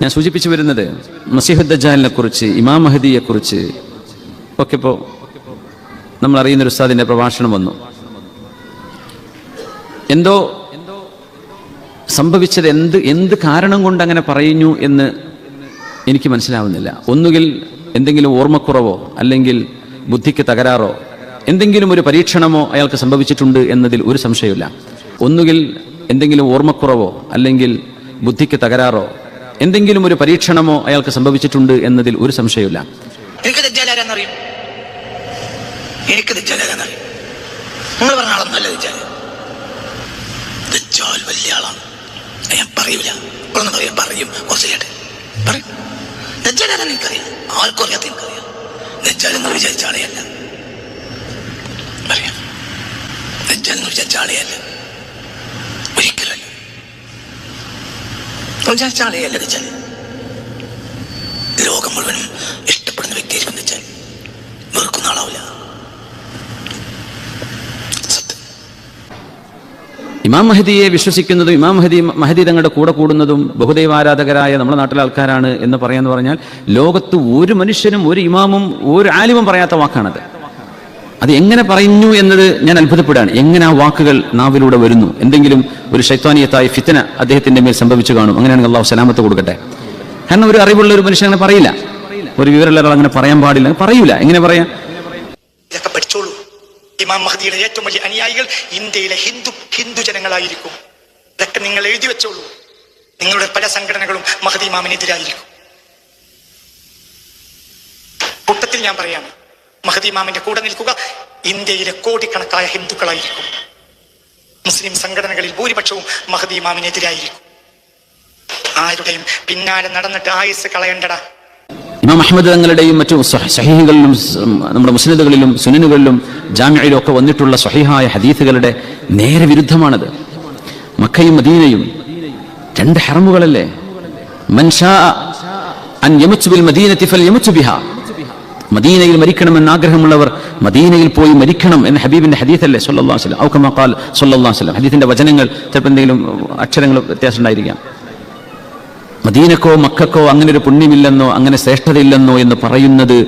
ഞാൻ സൂചിപ്പിച്ചു വരുന്നത് മസിഹുദ്ദാലിനെ കുറിച്ച് ഇമാം മഹദിയെ കുറിച്ച് ഒക്കെ ഇപ്പോൾ നമ്മൾ അറിയുന്ന ഒരു ഉസ്താദിന്റെ പ്രഭാഷണം വന്നു. എന്തോ സംഭവിച്ചത് എന്ത് എന്ത് കാരണം കൊണ്ട് അങ്ങനെ പറയുന്നു എന്ന് എനിക്ക് മനസ്സിലാവുന്നില്ല. ഒന്നുകിൽ എന്തെങ്കിലും ഓർമ്മക്കുറവോ അല്ലെങ്കിൽ ബുദ്ധിക്ക് തകരാറോ എന്തെങ്കിലും ഒരു പരീക്ഷണമോ അയാൾക്ക് സംഭവിച്ചിട്ടുണ്ട് എന്നതിൽ ഒരു സംശയമില്ല ഒന്നുകിൽ എന്തെങ്കിലും ഓർമ്മക്കുറവോ അല്ലെങ്കിൽ ബുദ്ധിക്ക് തകരാറോ എന്തെങ്കിലും ഒരു പരീക്ഷണമോ അയാൾക്ക് സംഭവിച്ചിട്ടുണ്ട് എന്നതിൽ ഒരു സംശയമില്ല എനിക്ക് എനിക്ക് പറഞ്ഞ ആളൊന്നല്ല വലിയ ആളാണ്. ഞാൻ പറയാം പറയും. കുറച്ച് കേട്ടെ പറയും ദജ്ജാലാരാന്ന് എനിക്കറിയാം. ആർക്കും അറിയാത്ത എനിക്കറിയാം. ദജ്ജാൽ എന്ന് വിചാരിച്ച ആളെയല്ല അറിയാം. ദജ്ജാൽ എന്ന് വിചാരിച്ച ആളെയല്ല വിചാരിച്ച വെച്ചാൽ ലോകം മുഴുവനും ഇഷ്ടപ്പെടുന്ന വ്യക്തിയെ വെച്ചാൽ വെറുക്കുന്ന ആളാവില്ല ഇമാം മഹദിയെ വിശ്വസിക്കുന്നതും ഇമാം മഹദി മഹദി തങ്ങളുടെ കൂടെ കൂടുന്നതും ബഹുദൈവാരാധകരായ നമ്മുടെ നാട്ടിലെ ആൾക്കാരാണ് എന്ന് പറയാന്ന് പറഞ്ഞാൽ ലോകത്ത് ഒരു മനുഷ്യനും ഒരു ഇമാമും ഒരു ആലിമും പറയാത്ത വാക്കാണത്. അത് എങ്ങനെ പറയുന്നു എന്നത് ഞാൻ അത്ഭുതപ്പെടുകയാണ്. എങ്ങനെ ആ വാക്കുകൾ നാവിലൂടെ വരുന്നു? എന്തെങ്കിലും ഒരു ശൈത്വാനീയത്തായ ഫിത്തന അദ്ദേഹത്തിന്റെ മേൽ സംഭവിച്ചു കാണും. അങ്ങനെയാണെങ്കിൽ അള്ളാഹു സലാമത്ത് കൊടുക്കട്ടെ. കാരണം ഒരു അറിവുള്ള ഒരു മനുഷ്യൻ അങ്ങനെ പറയില്ല. ഒരു വിവരമുള്ള ഒരാൾ അങ്ങനെ പറയാൻ പാടില്ല. പറയൂല. എങ്ങനെ പറയാം? ഇതൊക്കെ പഠിച്ചോളൂ. ഇമാം മഹദിയുടെ ഏറ്റവും വലിയ അനുയായികൾ ഇന്ത്യയിലെ ഹിന്ദു ഹിന്ദു ജനങ്ങളായിരിക്കും. ഇതൊക്കെ നിങ്ങൾ എഴുതി വെച്ചോളൂ. നിങ്ങളുടെ പല സംഘടനകളും മഹദി ഇമാമിനെതിരായിരിക്കും. കൂട്ടത്തിൽ ഞാൻ പറയാണ്. മഹദി ഇമാമിന്റെ കൂടെ നിൽക്കുക. ഇന്ത്യയിലെ കോടിക്കണക്കായ ഹിന്ദുക്കളായിരിക്കും. മുസ്ലിം സംഘടനകളിൽ ഭൂരിപക്ഷവും മഹദിമാമിനെതിരായിരിക്കും ആരുടെയും പിന്നാലെ നടന്നിട്ട് ആയുസ് കളയണ്ടടാ. ഇമാം അഹമ്മദ് തങ്ങളുടെയും മറ്റു സഹീഹികളിലും നമ്മുടെ മുസ്ലിദുകളിലും സുനനുകളിലും ജാമ്യയിലും ഒക്കെ വന്നിട്ടുള്ള സ്വഹീഹായ ഹദീസുകളുടെ നേരെ വിരുദ്ധമാണത്. മക്കയും മദീനയും രണ്ട് ഹറമുകളല്ലേ? മൻഷാ അൻ യമുച്ചു ബിൽ മദീനത്തി ഫൽ യമുച്ചു മദീനയിൽ മരിക്കണം മരിക്കണമെന്ന് ആഗ്രഹമുള്ളവർ മദീനയിൽ പോയി മരിക്കണം എന്ന് ഹബീബിന്റെ ഹദീസല്ലേ? സൊല്ലാ അലൈഹി വസല്ലം. സൊല്ലാ വസല്ലം. ഹദീസിന്റെ വചനങ്ങൾ ചിലപ്പോൾ എന്തെങ്കിലും അക്ഷരങ്ങൾ വ്യത്യാസം ഉണ്ടായിരിക്കാം മദീനക്കോ മക്കക്കോ അങ്ങനെ ഒരു പുണ്യമില്ലെന്നോ അങ്ങനെ ശ്രേഷ്ഠതയില്ലെന്നോ എന്ന് പറയുന്നത്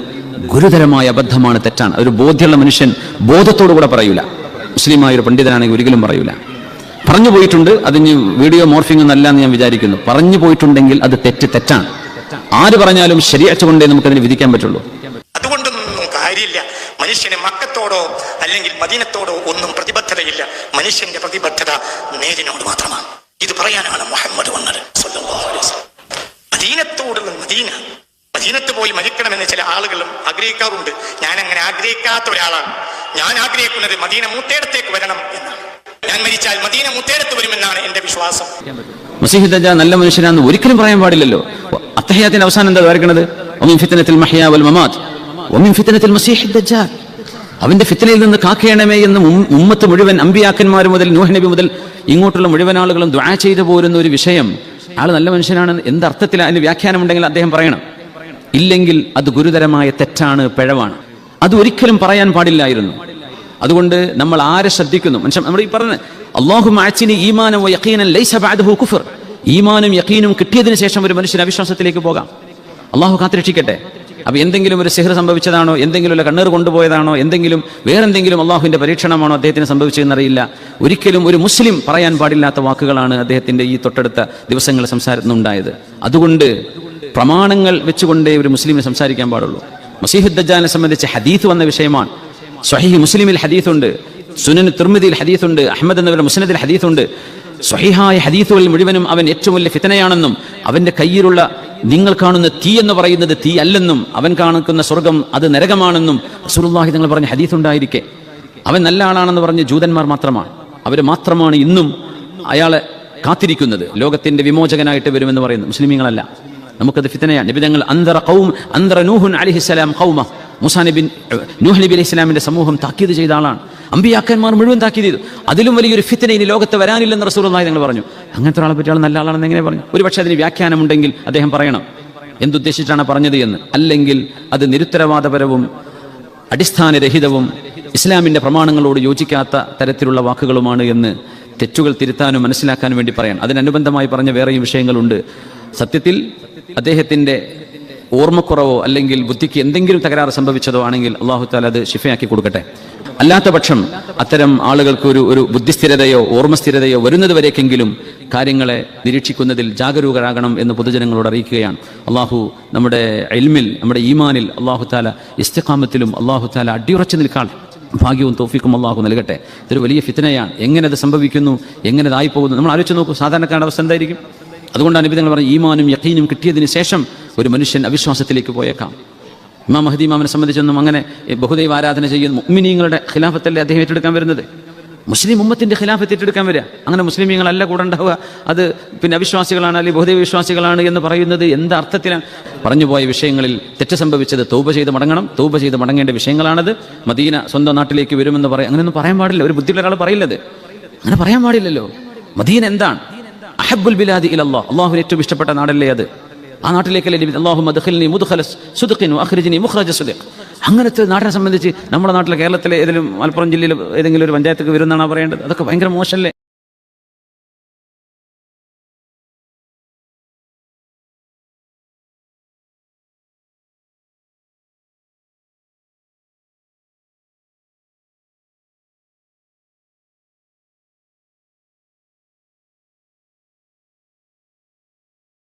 ഗുരുതരമായ അബദ്ധമാണ് തെറ്റാണ്. ഒരു ബോധ്യമുള്ള മനുഷ്യൻ ബോധത്തോടു കൂടെ പറയൂല. മുസ്ലിമായ ഒരു പണ്ഡിതനാണെങ്കിൽ ഒരിക്കലും പറയൂല. പറഞ്ഞു പോയിട്ടുണ്ട് അതിന് വീഡിയോ മോർഫിംഗ് എന്നല്ല എന്ന് ഞാൻ വിചാരിക്കുന്നു. പറഞ്ഞു പോയിട്ടുണ്ടെങ്കിൽ അത് തെറ്റ് തെറ്റാണ്. ആര് പറഞ്ഞാലും ശരിയാച്ചുകൊണ്ടേ നമുക്കതിന് വിധിക്കാൻ പറ്റുള്ളൂ. കാര്യമില്ല മനുഷ്യന് മക്കത്തോടോ അല്ലെങ്കിൽ മദീനത്തോടോ ഒന്നും പ്രതിബദ്ധതയില്ല. മനുഷ്യന്റെ പ്രതിബദ്ധത നേരിനോട് മാത്രമാണ്. ഇത് പറയാനാണ് മുഹമ്മദ് വന്നത്. മദീനത്തോടുള്ള മദീന. മദീനത്ത് പോയി മരിക്കണമെന്ന് ചില ആളുകളും ആഗ്രഹിക്കാറുണ്ട്. ഞാൻ അങ്ങനെ ആഗ്രഹിക്കാത്ത ഒരാളാണ്. ഞാൻ ആഗ്രഹിക്കുന്നത് മദീന മൂത്തേടത്തേക്ക് വരണം എന്നാണ്. ഞാൻ മരിച്ചാൽ മദീന മൂത്തേടത്ത് വരുമെന്നാണ് എന്റെ വിശ്വാസം. മസീഹ് നല്ല മനുഷ്യനാണെന്ന് ഒരിക്കലും പറയാൻ പാടില്ലല്ലോ. അത്തഹയാത്തിന്റെ അവസാനം എന്താ വരക്കണത് ഒമിൻ ഫിത്തനത്തിൽ മഹിയ വൽ മമാത് ഒമിൻ ഫിത്തനത്തിൽ المسيح الدجال. അവന്റെ ഫിത്തനയിൽ നിന്ന് കാക്കയണമേ എന്ന് ഉമ്മത്ത് മുഴുവൻ അമ്പിയാക്കന്മാർ മുതൽ നൂഹ് നബി മുതൽ ഇങ്ങോട്ടുള്ള മുഴുവൻ ആളുകളും ദ്വാ ചെയ്തു പോരുന്ന ഒരു വിഷയം. ആൾ നല്ല മനുഷ്യനാണ്. എന്തർത്ഥത്തിൽ അതിന് വ്യാഖ്യാനമുണ്ടെങ്കിൽ അദ്ദേഹം പറയണം. ഇല്ലെങ്കിൽ അത് ഗുരുതരമായ തെറ്റാണ് പിഴവാണ്. അത് ഒരിക്കലും പറയാൻ പാടില്ലായിരുന്നു. അതുകൊണ്ട് നമ്മൾ ആരെ ശ്രദ്ധിക്കുന്നു? മനുഷ്യൻ നമ്മൾ ഈ പറഞ്ഞ അള്ളാഹു മാച്ചിന് ഈമാനം ഈമാനും യക്കീനും കിട്ടിയതിന് ശേഷം ഒരു മനുഷ്യൻ അവിശ്വാസത്തിലേക്ക് പോകാം. അള്ളാഹു കാത്തിരക്ഷിക്കട്ടെ. അപ്പൊ എന്തെങ്കിലും ഒരു സിഹർ സംഭവിച്ചതാണോ? എന്തെങ്കിലും ഒരു കണ്ണീർ കൊണ്ടുപോയതാണോ? എന്തെങ്കിലും വേറെന്തെങ്കിലും അള്ളാഹുവിന്റെ പരീക്ഷണമാണോ അദ്ദേഹത്തിന് സംഭവിച്ചതെന്നറിയില്ല. ഒരിക്കലും ഒരു മുസ്ലിം പറയാൻ പാടില്ലാത്ത വാക്കുകളാണ് അദ്ദേഹത്തിന്റെ ഈ തൊട്ടടുത്ത ദിവസങ്ങൾ സംസാരത്തിനുണ്ടായത്. അതുകൊണ്ട് പ്രമാണങ്ങൾ വെച്ചുകൊണ്ടേ ഒരു മുസ്ലിമിന് സംസാരിക്കാൻ പാടുള്ളൂ. മസീഹുദ്ദജാനെ സംബന്ധിച്ച് ഹദീത്ത് വന്ന വിഷയമാണ്. സ്വഹീഹ് മുസ്ലിമിൽ ഹദീത്തുണ്ട് സുനൻ തുർമിദിയിൽ ഹദീത്തുണ്ട് അഹമ്മദ് എന്നവരുടെ മുസ്നദിൽ ഹദീത്തുണ്ട് സ്വഹിഹായ ഹദീസുകളിൽ മുഴുവനും അവൻ ഏറ്റവും വലിയ ഫിത്തനയാണെന്നും അവന്റെ കയ്യിലുള്ള നിങ്ങൾ കാണുന്ന തീ എന്ന് പറയുന്നത് തീ അല്ലെന്നും അവൻ കാണിക്കുന്ന സ്വർഗം അത് നരകമാണെന്നും റസൂലുള്ളാഹി തങ്ങൾ പറഞ്ഞ ഹദീസ് ഉണ്ടായിരിക്കെ. അവൻ നല്ല ആളാണെന്ന് പറഞ്ഞ ജൂതന്മാർ മാത്രമാണ്. അവർ മാത്രമാണ് ഇന്നും അയാളെ കാത്തിരിക്കുന്നത്. ലോകത്തിന്റെ വിമോചകനായിട്ട് വരുമെന്ന് പറയുന്നു. മുസ്ലിമീങ്ങളല്ല. നമുക്കത് ഫിത്തനയാണ് നബി തങ്ങൾ അന്തറ ഖൗം അന്തറ നൂഹുൻ അലിഹിസ്സലാം ഖൗമ. മുസാ നബി നൂഹ് നബി അലൈഹി ഇസ്ലാമിന്റെ സമൂഹം താക്കീത് ചെയ്ത ആളാണ്. അമ്പിയാക്കന്മാർ മുഴുവൻ താക്കീത് ചെയ്തു. അതിലും വലിയൊരു ഫിത്തിനെ ഇനി ലോകത്ത് വരാനില്ലെന്ന് റസൂലുള്ളാഹി നിങ്ങൾ പറഞ്ഞു. അങ്ങനത്തെ ഒരാളെ പറ്റിയാൾ നല്ല ആളാണെന്ന് എങ്ങനെ പറഞ്ഞു? ഒരു പക്ഷേ അതിന് വ്യാഖ്യാനമുണ്ടെങ്കിൽ അദ്ദേഹം പറയണം. എന്തുദ്ദേശിച്ചാണ് പറഞ്ഞത് എന്ന്? അല്ലെങ്കിൽ അത് നിരുത്തരവാദപരവും അടിസ്ഥാനരഹിതവും ഇസ്ലാമിന്റെ പ്രമാണങ്ങളോട് യോജിക്കാത്ത തരത്തിലുള്ള വാക്കുകളുമാണ് എന്ന് തെറ്റുകൾ തിരുത്താനും മനസ്സിലാക്കാനും വേണ്ടി പറയാം. അതിനനുബന്ധമായി പറഞ്ഞ വേറെയും വിഷയങ്ങളുണ്ട്. സത്യത്തിൽ അദ്ദേഹത്തിന്റെ ഓർമ്മക്കുറവോ അല്ലെങ്കിൽ ബുദ്ധിക്ക് എന്തെങ്കിലും തകരാറ് സംഭവിച്ചതോ ആണെങ്കിൽ അള്ളാഹു താല അത് ശിഫയാക്കി കൊടുക്കട്ടെ. അല്ലാത്ത പക്ഷം അത്തരം ആളുകൾക്ക് ഒരു ഒരു ബുദ്ധിസ്ഥിരതയോ ഓർമ്മസ്ഥിരതയോ വരുന്നത് വരേക്കെങ്കിലും കാര്യങ്ങളെ നിരീക്ഷിക്കുന്നതിൽ ജാഗരൂകരാകണം എന്ന് പൊതുജനങ്ങളോട് അറിയിക്കുകയാണ്. അള്ളാഹു നമ്മുടെ എൽമിൽ നമ്മുടെ ഈമാനിൽ അള്ളാഹു താല ഇസ്തഖാമത്തിലും അള്ളാഹു താല അടിയുറച്ചു നിൽക്കാൻ ഭാഗ്യവും തോഫിക്കും അള്ളാഹു നൽകട്ടെ. ഇതൊരു വലിയ ഫിത്തനയാണ് എങ്ങനെ അത് സംഭവിക്കുന്നു? എങ്ങനെ അതായി പോകുന്നു? നമ്മൾ ആലോചിച്ച് നോക്കൂ. സാധാരണക്കാരുടെ അവസ്ഥ എന്തായിരിക്കും? അതുകൊണ്ടാണ് നിബിധങ്ങൾ പറഞ്ഞ ഈമാനും യക്കീനും കിട്ടിയതിന് ശേഷം ഒരു മനുഷ്യൻ അവിശ്വാസത്തിലേക്ക് പോയേക്കാം. ഇമാം മഹദി ഇമാമിനെ സംബന്ധിച്ചൊന്നും അങ്ങനെ ബഹുദൈവ ആരാധന ചെയ്യുന്ന മുഅ്മിനീങ്ങളുടെ ഖിലാഫത്തല്ലേ അദ്ദേഹം ഏറ്റെടുക്കാൻ വരുന്നത്? മുസ്ലിം ഉമ്മത്തിന്റെ ഖിലാഫത്ത് ഏറ്റെടുക്കാൻ വരിക. അങ്ങനെ മുസ്ലിമീങ്ങളല്ല കൂടെ ഉണ്ടാവുക അത് പിന്നെ അവിശ്വാസികളാണ് അല്ലെങ്കിൽ ബഹുദൈവ വിശ്വാസികളാണ് എന്ന് പറയുന്നത് എന്ത് അർത്ഥത്തിലാണ്? പറഞ്ഞുപോയ വിഷയങ്ങളിൽ തെറ്റ് സംഭവിച്ചത് തൗബ ചെയ്ത് മടങ്ങണം. തൗബ ചെയ്ത് മടങ്ങേണ്ട വിഷയങ്ങളാണത്. മദീന സ്വന്തം നാട്ടിലേക്ക് വരുമെന്ന് പറയാം. അങ്ങനെയൊന്നും പറയാൻ പാടില്ല. ഒരു ബുദ്ധിയുള്ള ഒരാൾ പറയില്ലത്. അങ്ങനെ പറയാൻ പാടില്ലല്ലോ. മദീന എന്താണ്? അഹബുൽ ബിലാദി ഇലല്ലോ അള്ളാഹുവിന് ഏറ്റവും ഇഷ്ടപ്പെട്ട നാടല്ലേ അത്? ആ നാട്ടിലേക്കല്ലേ ലഭിക്കും അള്ളാഹു മദ്ഖിൽനി മുദ്ഖല സുദുഖിനു അഖ്രിജിനി മുഖ്റജ സുദുഖ്. അങ്ങനത്തെ നാടിനെ സംബന്ധിച്ച് നമ്മുടെ നാട്ടിലെ കേരളത്തിലെ ഏതെങ്കിലും മലപ്പുറം ജില്ലയിൽ ഏതെങ്കിലും ഒരു പഞ്ചായത്തേക്ക് വരുന്നതാണ് പറയേണ്ടത്? അതൊക്കെ ഭയങ്കര മോശമല്ലേ?